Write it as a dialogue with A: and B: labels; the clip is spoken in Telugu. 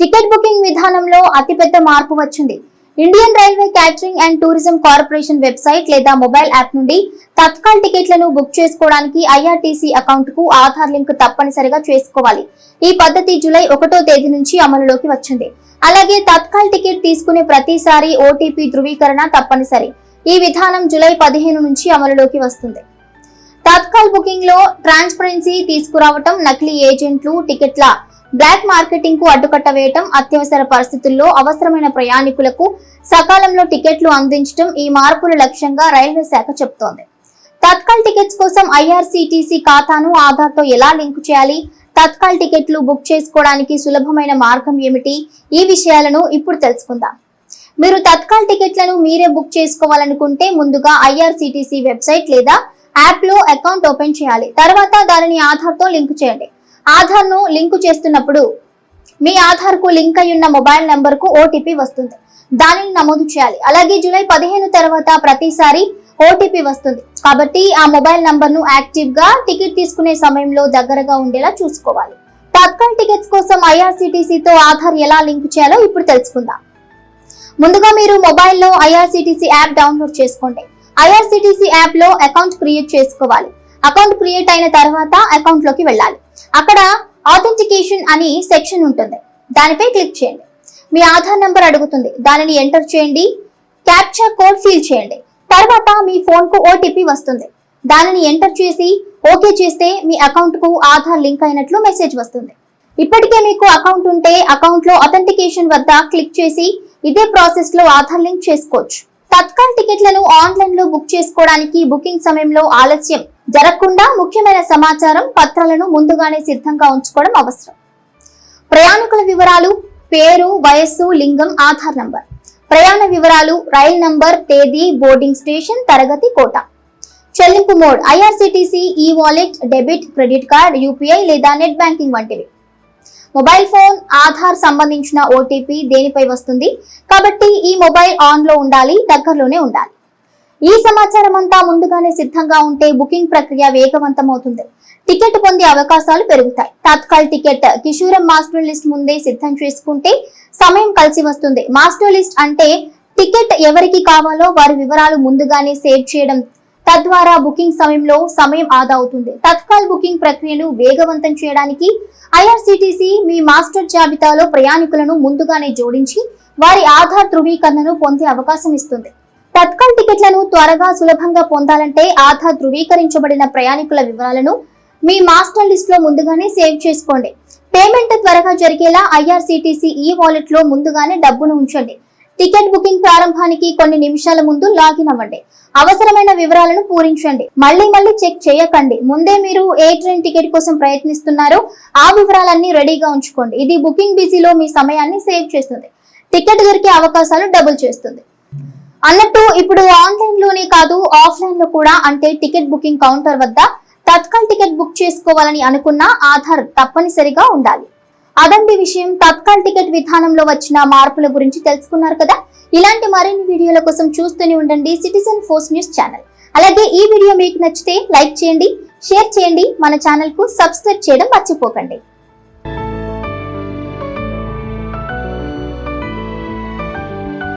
A: టికెట్ బుకింగ్ విధానంలో అతిపెద్ద మార్పు వచ్చింది. Indian railway catering and tourism corporation website లేదా మొబైల్ యాప్ నుండి తత్కాల్ టికెట్లను బుక్ చేసుకోవడానికి ఐఆర్టీసీ అకౌంట్కు ఆధార్ లింక్ తప్పనిసరిగా చేసుకోవాలి. ఈ పద్ధతి జూలై ఒకటో తేదీ నుంచి అమలులోకి వచ్చింది. అలాగే తత్కాల్ టికెట్ తీసుకునే ప్రతిసారి ఓటీపీ ధృవీకరణ తప్పనిసరి. ఈ విధానం జూలై పదిహేను నుంచి అమలులోకి వస్తుంది. తత్కాల్ బుకింగ్లో ట్రాన్స్పరెన్సీ తీసుకురావటం నకిలీ ఏజెంట్లు టికెట్ల బ్లాక్ మార్కెటింగ్కు అడ్డుకట్ట వేయటం అత్యవసర పరిస్థితుల్లో అవసరమైన ప్రయాణికులకు సకాలంలో టికెట్లు అందించడం ఈ మార్పుల లక్ష్యంగా రైల్వే శాఖ చెబుతోంది. తత్కాల్ టికెట్స్ కోసం ఐఆర్సీటీసీ ఖాతాను ఆధార్తో ఎలా లింక్ చేయాలి? తత్కాల్ టికెట్లు బుక్ చేసుకోవడానికి సులభమైన మార్గం ఏమిటి? ఈ విషయాలను ఇప్పుడు తెలుసుకుందాం. మీరు తత్కాల్ టికెట్లను మీరే బుక్ చేసుకోవాలనుకుంటే ముందుగా ఐఆర్సీటీసీ వెబ్సైట్ లేదా యాప్లో అకౌంట్ ఓపెన్ చేయాలి. తర్వాత దానిని ఆధార్తో లింక్ చేయండి. ఆధార్ను లింకు చేస్తున్నప్పుడు మీ ఆధార్కు లింక్ అయి ఉన్న మొబైల్ నంబర్కు ఓటీపీ వస్తుంది. దానిని నమోదు చేయాలి. అలాగే జూలై పదిహేను తర్వాత ప్రతిసారి ఓటీపీ వస్తుంది. కాబట్టి ఆ మొబైల్ నంబర్ను యాక్టివ్గా టికెట్ తీసుకునే సమయంలో దగ్గరగా ఉండేలా చూసుకోవాలి. తత్కాల్ టికెట్స్ కోసం ఐఆర్సిటీసీతో ఆధార్ ఎలా లింక్ చేయాలో ఇప్పుడు తెలుసుకుందాం. ముందుగా మీరు మొబైల్లో ఐఆర్సిటీసీ యాప్ డౌన్లోడ్ చేసుకోండి. ఐఆర్సిటీసీ యాప్లో అకౌంట్ క్రియేట్ చేసుకోవాలి. అకౌంట్ క్రియేట్ అయిన తర్వాత అకౌంట్లోకి వెళ్ళాలి. అక్కడ ఆథెంటికేషన్ అని సెక్షన్ ఉంటుంది. దానిపై క్లిక్ చేయండి. మీ ఆధార్ నంబర్ అడుగుతుంది. దానిని ఎంటర్ చేయండి. క్యాప్చా కోడ్ ఫిల్ చేయండి. తర్వాత మీ ఫోన్కు ఓటీపీ వస్తుంది. దానిని ఎంటర్ చేసి ఓకే చేస్తే మీ అకౌంట్కు ఆధార్ లింక్ అయినట్లు మెసేజ్ వస్తుంది. ఇప్పటికే మీకు అకౌంట్ ఉంటే అకౌంట్లో అథెంటికేషన్ వద్ద క్లిక్ చేసి ఇదే ప్రాసెస్లో ఆధార్ లింక్ చేసుకోవచ్చు. తత్కాల్ టికెట్లను ఆన్లైన్లో బుక్ చేసుకోవడానికి బుకింగ్ సమయంలో ఆలస్యం. జరగకుండా ముఖ్యమైన సమాచారం పత్రాలను ముందుగానే సిద్ధంగా ఉంచుకోవడం అవసరం. ప్రయాణికుల వివరాలు పేరు వయస్సు లింగం ఆధార్ నంబర్. ప్రయాణ వివరాలు రైల్ నంబర్ తేదీ బోర్డింగ్ స్టేషన్ తరగతి కోట. చెల్లింపు mode IRCTC e wallet debit credit card UPI లేదా నెట్ బ్యాంకింగ్ వంటివి. మొబైల్ ఫోన్ ఆధార్ సంబంధించిన ఓటీపీ దేనిపై వస్తుంది? కాబట్టి ఈ మొబైల్ ఆన్లో ఉండాలి దగ్గరలోనే ఉండాలి. ఈ సమాచారం అంతా ముందుగానే సిద్ధంగా ఉంటే బుకింగ్ ప్రక్రియ వేగవంతమవుతుంది. టికెట్ పొందే అవకాశాలు పెరుగుతాయి. తత్కాల్ టికెట్ కిషోరం మాస్టర్ లిస్ట్ ముందే సిద్ధం చేసుకుంటే సమయం కలిసి వస్తుంది. మాస్టర్ లిస్ట్ అంటే టికెట్ ఎవరికి కావాలో వారి వివరాలు ముందుగానే సేవ్ చేయడం. తద్వారా బుకింగ్ సమయంలో సమయం ఆదా అవుతుంది. తత్కాల్ బుకింగ్ ప్రక్రియను వేగవంతం చేయడానికి ఐఆర్సిటిసి మీ మాస్టర్ జాబితాలో ప్రయాణికులను ముందుగానే జోడించి వారి ఆధార్ ధృవీకరణను పొందే అవకాశం ఇస్తుంది. తత్కాల్ టికెట్లను త్వరగా సులభంగా పొందాలంటే ఆధార్ ధృవీకరించబడిన ప్రయాణికుల వివరాలను మీ మాస్టర్ లిస్ట్లో ముందుగానే సేవ్ చేసుకోండి. పేమెంట్ త్వరగా జరిగేలా ఐఆర్సిటిసి ఈ వాలెట్లో ముందుగానే డబ్బును ఉంచండి. టికెట్ బుకింగ్ ప్రారంభానికి కొన్ని నిమిషాల ముందు లాగిన్ అవ్వండి. అవసరమైన వివరాలను పూరించండి. మళ్ళీ మళ్ళీ చెక్ చేయకండి. ముందే మీరు ఏ ట్రైన్ టికెట్ కోసం ప్రయత్నిస్తున్నారో ఆ వివరాలన్నీ రెడీగా ఉంచుకోండి. ఇది బుకింగ్ బిజీలో మీ సమయాన్ని సేవ్ చేస్తుంది. టికెట్ దొరికే అవకాశాలు డబుల్ చేస్తుంది. అన్నట్టు ఇప్పుడు ఆన్లైన్లోనే కాదు ఆఫ్లైన్లో కూడా అంటే టికెట్ బుకింగ్ కౌంటర్ వద్ద తత్కాల్ టికెట్ బుక్ చేసుకోవాలని అనుకున్న ఆధార్ తప్పనిసరిగా ఉండాలి. అదండి విషయం. తత్కాల్ టికెట్ విధానంలో వచ్చిన మార్పుల గురించి తెలుసుకున్నారు కదా? ఇలాంటి మరిన్ని వీడియోల కోసం చూస్తూనే ఉండండి సిటిజన్ ఫోర్స్ న్యూస్ ఛానల్. అలాగే ఈ వీడియో మీకు నచ్చితే లైక్ చేయండి షేర్ చేయండి మన ఛానల్కు సబ్స్క్రైబ్ చేయడం మర్చిపోకండి.